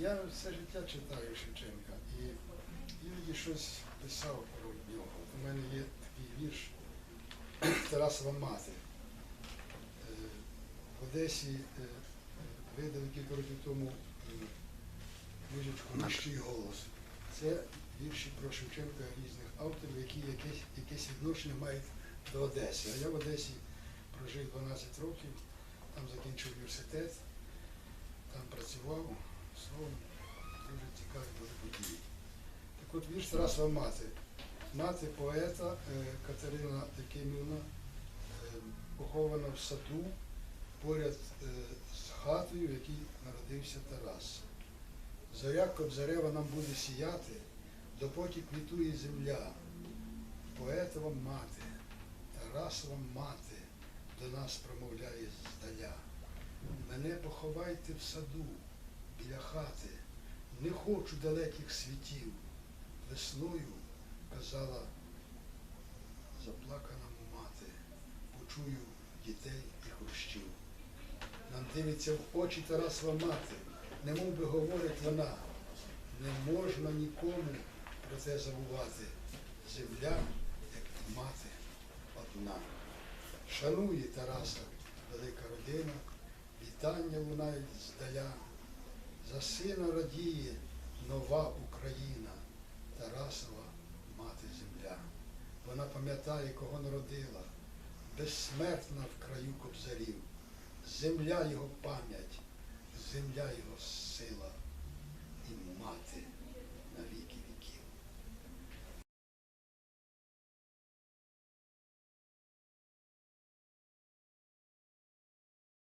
я все життя читаю Шевченка і іноді щось писав про нього. У мене є такий вірш Тарасова мати. Е, В Одесі е, видали кілька років тому е, книжечку Нижчий голос. Це вірші про Шевченка різних авторів, які якесь, якесь відношення мають до Одеси. А я в Одесі прожив 12 років, там закінчив університет, там працював, словом, дуже цікаві були події. Так от вірш Тарасова мати. Мати поета е, Катерина Якимівна е, похована в саду поряд е, з хатою, в якій народився Тарас. Зоря Кобзарева нам буде сіяти, допоки квітує земля. Поетова мати, Тарасова мати до нас промовляє здаля. Мене поховайте в саду, біля хати, не хочу далеких світів. Весною казала заплакана мати, почую дітей і хрущів. Нам дивиться в очі Тарасова мати, немов би говорить вона, не можна нікому про це забувати. Земля, як мати, одна. Шанує Тараса велика родина, вітання лунають здаля. За сина радіє нова Україна, Тарасова мати земля. Вона пам'ятає, кого народила, безсмертна в краю кобзарів. Земля його пам'ять, земля його сила.